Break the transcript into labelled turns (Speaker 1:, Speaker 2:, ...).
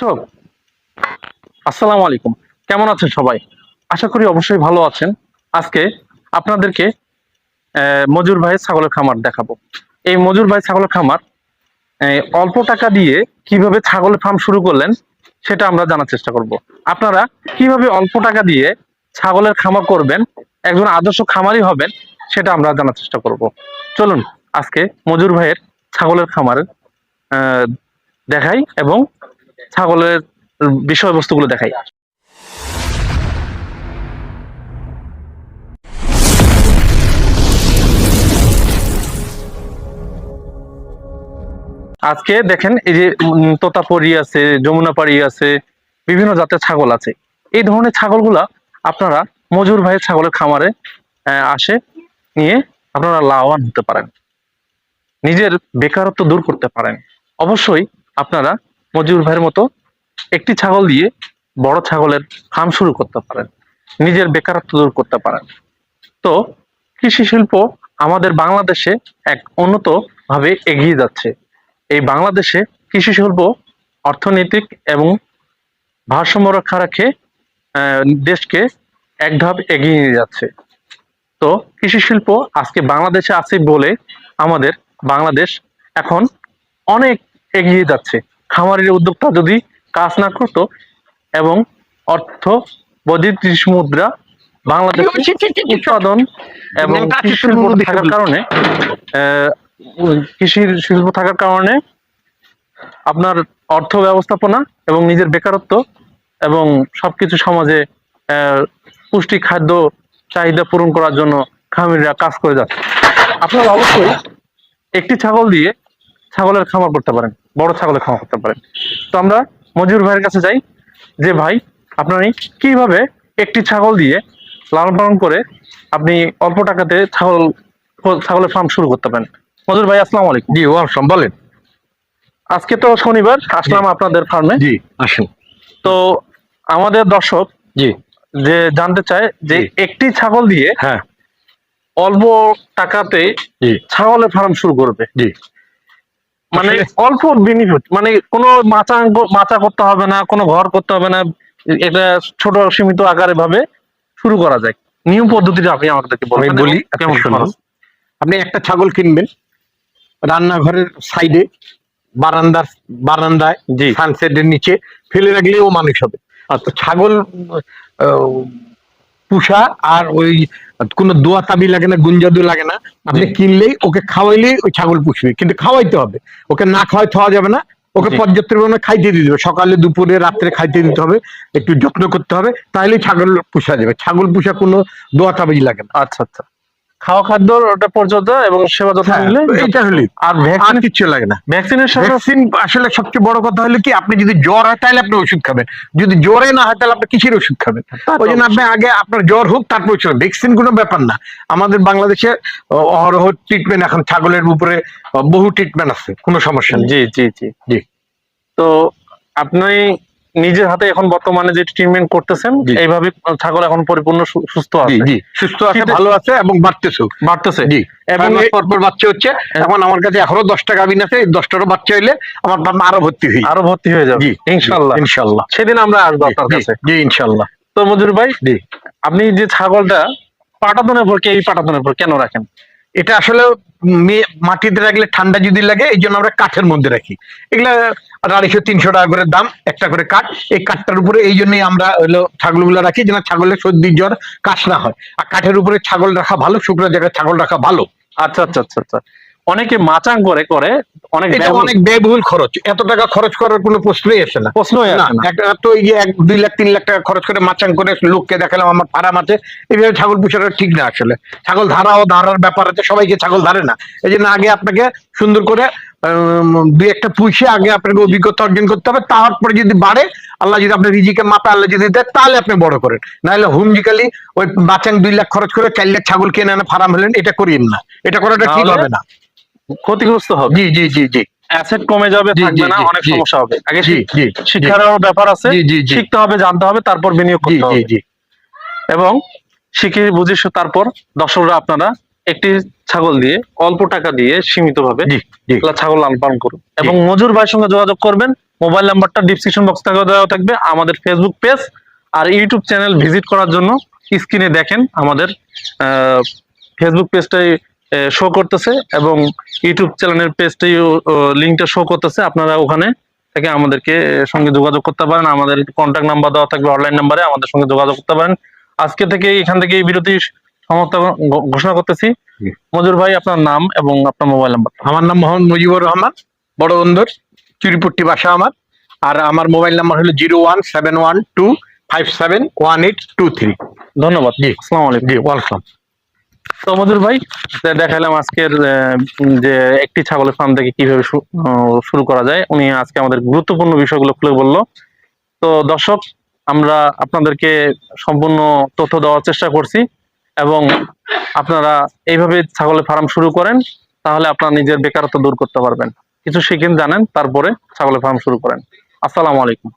Speaker 1: দর্শক আসসালামু আলাইকুম কেমন আছেন সবাই? আশা করি অবশ্যই ভালো আছেন। আজকে আপনাদেরকে মজুর ভাইয়ের ছাগলের খামার দেখাবো। এই মজুর ভাই ছাগলের খামার অল্প টাকা দিয়ে কীভাবে ছাগলের ফার্ম শুরু করলেন সেটা আমরা জানার চেষ্টা করব। আপনারা কীভাবে অল্প টাকা দিয়ে ছাগলের খামার করবেন একজন আদর্শ খামারই হবেন সেটা আমরা জানার চেষ্টা করব। চলুন আজকে মজুর ভাইয়ের ছাগলের খামারের আহ, দেখাই এবং ছাগলের বিষয়বস্তুগুলো দেখাই। আজকে দেখেন এই যে তোতাপরি আছে, যমুনাপাড়ি আছে, বিভিন্ন জাতের ছাগল আছে। এই ধরনের ছাগলগুলা আপনারা মজুর ভাইয়ের ছাগলের খামারে আসে, নিয়ে আপনারা লাভবান হতে পারেন। নিজের বেকারত্ব দূর করতে পারেন। অবশ্যই আপনারা মজুর ভাইয়ের মতো একটি ছাগল দিয়ে বড় ছাগলের ফার্ম শুরু করতে পারেন, নিজের বেকারত্ব দূর করতে পারেন। তো কৃষি শিল্প আমাদের বাংলাদেশে এক উন্নত ভাবে এগিয়ে যাচ্ছে। এই বাংলাদেশে কৃষি শিল্প, অর্থনৈতিক এবং ভারসাম্য রক্ষা রাখে দেশকে এক ধাপ এগিয়ে নিয়ে যাচ্ছে। তো কৃষি শিল্প আজকে বাংলাদেশে আছে বলে আমাদের বাংলাদেশ এখন অনেক এগিয়ে যাচ্ছে। খামারের উদ্যোক্তা যদি কাজ না করতো এবং অর্থ বৈদেশিক মুদ্রা বাংলাদেশ উৎপাদন এবং কৃষি শিল্প থাকার কারণে উম, শিল্প থাকার কারণে আপনার অর্থ ব্যবস্থাপনা এবং নিজের বেকারত্ব এবং সবকিছু সমাজে আহ, পুষ্টি খাদ্য চাহিদা পূরণ করার জন্য খামারিরা কাজ করে যাচ্ছে। আপনারা অবশ্যই একটি ছাগল দিয়ে ছাগলের খামার করতে পারেন। বড় ছাগলের খামার করতে পারেন তো আমরা মজুর ভাইয়ের কাছে যাই যে ভাই আপনি কীভাবে একটি ছাগল দিয়ে লালন পালন করে আপনি অল্প টাকাতে ছাগল ছাগলের ফার্ম শুরু করতে পারেন? মজুর ভাই আসসালামু আলাইকুম।
Speaker 2: জি ওয়েলকাম বলেন।
Speaker 1: আজকে তো শনিবার আসলাম আপনাদের ফার্মে
Speaker 2: জি আসুন।
Speaker 1: তো আমাদের দর্শক
Speaker 2: জি।
Speaker 1: যে জানতে চায় যে একটি ছাগল দিয়ে
Speaker 2: হ্যাঁ।
Speaker 1: অল্প টাকাতে
Speaker 2: জি।
Speaker 1: ছাগলের ফার্ম শুরু করবে।
Speaker 2: জি।
Speaker 1: মানে অল্প বেনিফিট মানে কোনো মাচা মাচা করতে হবে না কোনো ঘর করতে হবে না এটা ছোট সীমিত আকারে ভাবে শুরু করা যায়। নিয়ম পদ্ধতিটা আপনি আমাদেরকে বলবেন
Speaker 2: বলি
Speaker 1: কেমন
Speaker 2: শুনুন। আপনি একটা ছাগল কিনবেন রান্নাঘরের সাইডে বারান্দার বারান্দায়
Speaker 1: জি।
Speaker 2: সানসেটের নিচে ফেলে রাখলেও মানুষ হবে। আর তো ছাগল পুষা আর ওই কোনো দোয়া তাবি লাগে না গুঞ্জাদু লাগে না। আপনি কিনলেই ওকে খাওয়াইলেই ওই ছাগল পুষবে। কিন্তু খাওয়াইতে হবে। ওকে না খাওয়াই খাওয়া যাবে না। ওকে পর্যাপ্ত পরিমাণে খাইতে দিতে হবে। সকালে দুপুরে রাত্রে খাইতে দিতে হবে। একটু যত্ন করতে হবে। তাহলেই ছাগল পুষা যাবে। ছাগল পুষা কোনো দোয়া তাবিজ লাগে না।
Speaker 1: আচ্ছা আচ্ছা। খাওয়া খাদ্য ওটা পর্যন্ত এবং সেবা যত্ন
Speaker 2: হ্যাঁ,
Speaker 1: নিলে
Speaker 2: হলে
Speaker 1: আর
Speaker 2: আর
Speaker 1: ভ্যাকসিন
Speaker 2: কিচ্ছু লাগে না।
Speaker 1: ভ্যাকসিনের সাথে
Speaker 2: ভ্যাকসিন আসলে সবচেয়ে বড় কথা হলো কি আপনি যদি জ্বর হয় তাহলে আপনি ওষুধ খাবেন। যদি জ্বরে না হয় তাহলে আপনি কিসের ওষুধ খাবেন? ওই জন্য আপনি আগে আপনার জ্বর হোক তারপর ওষুধ ভ্যাকসিন কোনো ব্যাপার না। আমাদের বাংলাদেশে অহরহ ট্রিটমেন্ট এখন ছাগলের উপরে বহু ট্রিটমেন্ট আছে কোনো সমস্যা নেই।
Speaker 1: জি জি জি।
Speaker 2: জি।
Speaker 1: তো আপনি নিজের হাতে এখন বর্তমানে যে ট্রিটমেন্ট করতেছেন এইভাবে ছাগল এখন পরিপূর্ণ সুস্থ আছে।
Speaker 2: জি সুস্থ আছে ভালো আছে এবং
Speaker 1: বাড়তেছে।
Speaker 2: জি।
Speaker 1: এবং
Speaker 2: পরপর বাচ্চা হচ্ছে। এখন আমার কাছে এখনও দশটা গাভিন আছে এই দশটারও বাচ্চা হইলে আমার বাবা আরও ভর্তি হই।
Speaker 1: আরও ভর্তি হয়ে যাবে।
Speaker 2: জি।
Speaker 1: ইনশাল্লাহ।
Speaker 2: ইনশাল্লাহ।
Speaker 1: সেদিন আমরা আসব আপনার কাছে।
Speaker 2: জি ইনশাল্লাহ।
Speaker 1: তো মজুর ভাই
Speaker 2: জি।
Speaker 1: আপনি যে ছাগলটা পাটাতনের পর কে এই পাটাতনের পর কেন রাখেন?
Speaker 2: এটা আসলে মাটিতে রাখলে ঠান্ডা যদি লাগে, এই জন্য আমরা কাঠের মধ্যে রাখি। এগুলা আড়াইশো তিনশো টাকা করে দাম, একটা করে কাঠ। এই কাঠটার উপরে এই জন্যই আমরা হলো ছাগলগুলো রাখি, যেন ছাগলের সর্দি জ্বর কাশ না হয়। আর কাঠের উপরে ছাগল রাখা ভালো, শুকনো জায়গায় ছাগল রাখা ভালো।
Speaker 1: আচ্ছা আচ্ছা আচ্ছা আচ্ছা। অনেকে মাচাং করে করে অনেক ব্যয়বহুল-
Speaker 2: অনেক ব্যয়বহুল খরচ। এত টাকা খরচ করার কোনো প্রশ্নই আসে না।
Speaker 1: প্রশ্নই আসে না।
Speaker 2: একটা তো এই যে এক দুই লাখ তিন লাখ টাকা খরচ করে মাচাং করে লোককে দেখালাম আমার ফার্ম আছে এইভাবে ছাগল পুষাটা ঠিক না আসলে। ছাগল ধারা ও ধারার ব্যাপার আছে সবাইকে ছাগল ধারে না। এই জন্য আগে আপনাকে সুন্দর করে দুই একটা পুষে আগে আপনাকে অভিজ্ঞতা অর্জন করতে হবে। তারপরে যদি বাড়ে আল্লাহ যদি আপনার রিজিকে মাপে আল্লাহ যদি দেয় তাহলে আপনি বড় করেন। নাহলে হুমজিকালি ওই মাচাং দুই লাখ খরচ করে চার লাখ ছাগল কিনে আনে ফার্ম হলেন এটা করিয়েন না। এটা করাটা ঠিক হবে না।
Speaker 1: ক্ষতিগ্রস্ত হবে।
Speaker 2: জি জি জি জি।
Speaker 1: অ্যাসেট কমে যাবে থাকবে না অনেক সমস্যা হবে। আগে শিক্ষারও ব্যাপার আছে শিখতে হবে জানতে হবে তারপর বিনিয়োগ করতে হবে। এবং শিখে বুঝে তারপর দর্শকরা আপনারা একটি ছাগল দিয়ে অল্প টাকা দিয়ে সীমিত ভাবে ছাগল লালন পালন করুন এবং মজুর ভাইয়ের সঙ্গে যোগাযোগ করবেন। মোবাইল নাম্বারটা ডিসক্রিপশন বক্স থেকে দেওয়া থাকবে আমাদের ফেসবুক পেজ আর ইউটিউব চ্যানেল ভিজিট করার জন্য স্ক্রিনে দেখেন আমাদের ফেসবুক পেজটাই শো করতেছে এবং ইউটিউব চ্যানেলের পেজটাই লিঙ্কটা শো করতেছে। আপনারা ওখানে থেকে আমাদেরকে সঙ্গে যোগাযোগ করতে পারেন। আমাদের কন্ট্যাক্ট নাম্বার দেওয়া থাকবে অনলাইন নাম্বারে আমাদের সঙ্গে যোগাযোগ করতে পারেন। আজকে থেকে এখান থেকে এই বিরতি সমাপ্ত ঘোষণা করতেছি। মজুর ভাই আপনার নাম এবং আপনার মোবাইল নাম্বার
Speaker 2: আমার নাম মোহাম্মদ মুজিবুর রহমান বড় বন্ধুর চুরিপট্টি বাসা আমার। আর আমার মোবাইল নাম্বার হলো zero one seven one two five seven one eight two three.
Speaker 1: ধন্যবাদ।
Speaker 2: জি।
Speaker 1: আসসালামু আলাইকুম।
Speaker 2: জি ওয়েলকাম
Speaker 1: তো মজুর ভাই দেখালাম আজকের যে একটি ছাগলের ফার্ম থেকে কীভাবে শুরু করা যায়। উনি আজকে আমাদের গুরুত্বপূর্ণ বিষয়গুলো খুলে বলল। তো দর্শক, আমরা আপনাদেরকে সম্পূর্ণ তথ্য দেওয়ার চেষ্টা করছি এবং আপনারা এইভাবে ছাগলের ফার্ম শুরু করেন, তাহলে আপনার নিজের বেকারত্ব দূর করতে পারবেন। কিছু শিখেন, জানেন, তারপরে ছাগলের ফার্ম শুরু করেন। আসসালামু আলাইকুম।